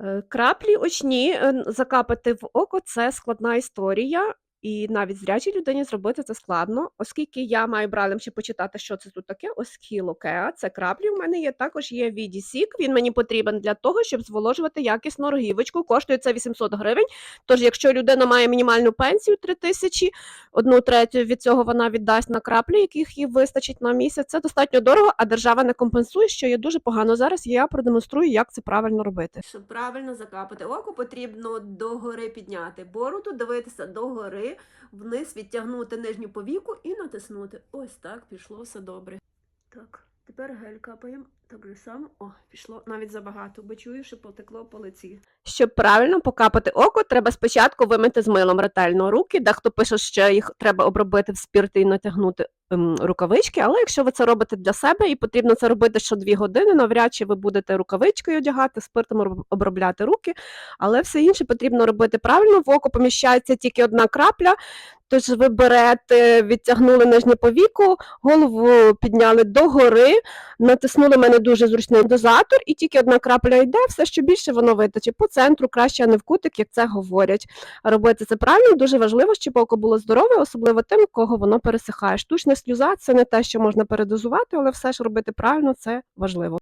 Е, Краплі очні е, закапати в око це складна історія, і навіть зрячій людині зробити це складно, оскільки я маю бралем ще почитати, що це тут таке. Ось хілокеа, це краплі. У мене є також є відісік. Він мені потрібен для того, щоб зволожувати якісну рогівочку. Коштує це 800 гривень. Тож, якщо людина має мінімальну пенсію 3 тисячі, одну третю від цього вона віддасть на краплі, яких їй вистачить на місяць. Це достатньо дорого, а держава не компенсує, що є дуже погано. Зараз я продемонструю, як це правильно робити. Щоб правильно закапати око, потрібно догори підняти бороду, дивитися догори, вниз відтягнути нижню повіку і натиснути. Ось так пішло все добре. Так, тепер гель капаємо. Так же само. О, пішло навіть забагато, бо чую, що потекло по лиці. Щоб правильно покапати око, треба спочатку вимити з милом ретельно руки. Дехто пише, що їх треба обробити в спірті і натягнути рукавички. Але якщо ви це робите для себе і потрібно це робити що дві години, навряд чи ви будете рукавичкою одягати, спиртом обробляти руки. Але все інше потрібно робити правильно. В око поміщається тільки одна крапля. Тож ви берете, відтягнули нижнє повіку, голову підняли догори, натиснули мене дуже зручний дозатор, і тільки одна крапля йде, все, що більше воно витече по центру, краще а не в кутик, як це говорять. Робити це правильно дуже важливо, щоб око було здорове, особливо тим, кого воно пересихає. Штучна сльоза це не те, що можна передозувати, але все ж робити правильно це важливо.